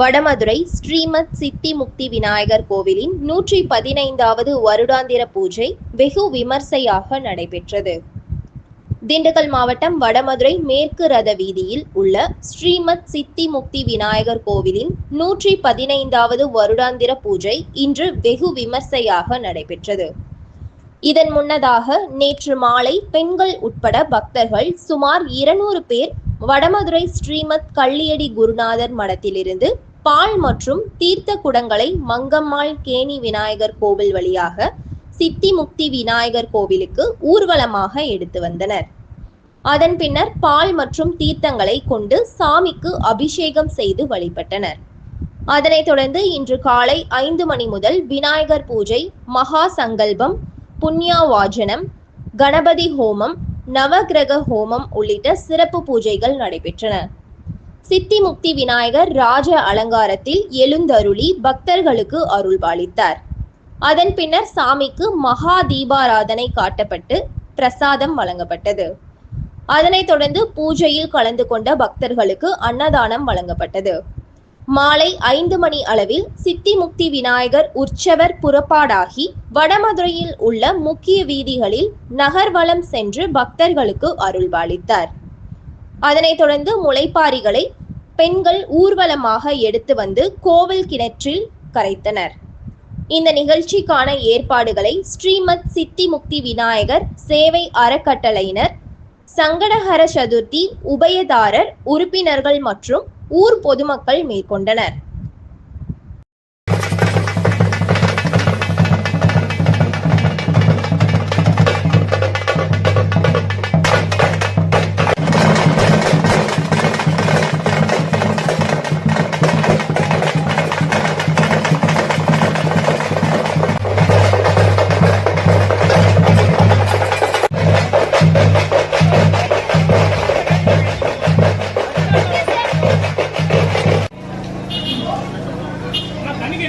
வடமதுரை ஸ்ரீமத் சித்தி முக்தி விநாயகர் கோவிலின் நூற்றி பதினைந்தாவது வருடாந்திர பூஜை வெகு விமர்சையாக நடைபெற்றது. திண்டுக்கல் மாவட்டம் வடமதுரை மேற்கு ரத வீதியில் உள்ள ஸ்ரீமத் சித்தி முக்தி விநாயகர் கோவிலின் நூற்றி பதினைந்தாவது வருடாந்திர பூஜை இன்று வெகு விமர்சையாக நடைபெற்றது. இதன் முன்னதாக நேற்று மாலை பெண்கள் உட்பட பக்தர்கள் சுமார் இருநூறு பேர் வடமதுரை ஸ்ரீமத் கள்ளியடி குருநாதர் மடத்திலிருந்து பால் மற்றும் தீர்த்த குடங்களை மங்கம்மாள் கேணி விநாயகர் கோவில் வழியாக சித்தி முக்தி விநாயகர் கோவிலுக்கு ஊர்வலமாக எடுத்து வந்தனர். அதன் பின்னர் பால் மற்றும் தீர்த்தங்களை கொண்டு சாமிக்கு அபிஷேகம் செய்து வழிபட்டனர். அதனைத் தொடர்ந்து இன்று காலை ஐந்து மணி முதல் விநாயகர் பூஜை மகா சங்கல்பம் புண்ணியாவாஜனம் கணபதி ஹோமம் நவக்கிரக ஹோமம் உள்ளிட்ட சிறப்பு பூஜைகள் நடைபெற்றன. சித்தி முக்தி விநாயகர் ராஜ அலங்காரத்தில் எழுந்தருளி பக்தர்களுக்கு அருள்பாலித்தார் அதன் பின்னர் சாமிக்கு மகா தீபாராதனை காட்டப்பட்டு பிரசாதம் வழங்கப்பட்டது. அதனைத் தொடர்ந்து பூஜையில் கலந்து கொண்ட பக்தர்களுக்கு அன்னதானம் வழங்கப்பட்டது. மாலை ஐந்து மணி அளவில் சித்தி முக்தி விநாயகர் உற்சவர் புறப்பாடாகி வடமதுரையில் உள்ள முக்கிய வீதிகளில் நகர்வலம் சென்று பக்தர்களுக்கு அருள்பாலித்தார் அதனைத் தொடர்ந்து முளைப்பாரிகளை பெண்கள் ஊர்வலமாக எடுத்து வந்து கோவில் கிணற்றில் கரைத்தனர். இந்த நிகழ்ச்சிக்கான ஏற்பாடுகளை ஸ்ரீமத் சித்தி முக்தி விநாயகர் சேவை அறக்கட்டளையினர் சங்கடஹர சதுர்த்தி உபயதாரர் உறுப்பினர்கள் மற்றும் ஊர் பொதுமக்கள் மேற்கொண்டனர். தனிக்கு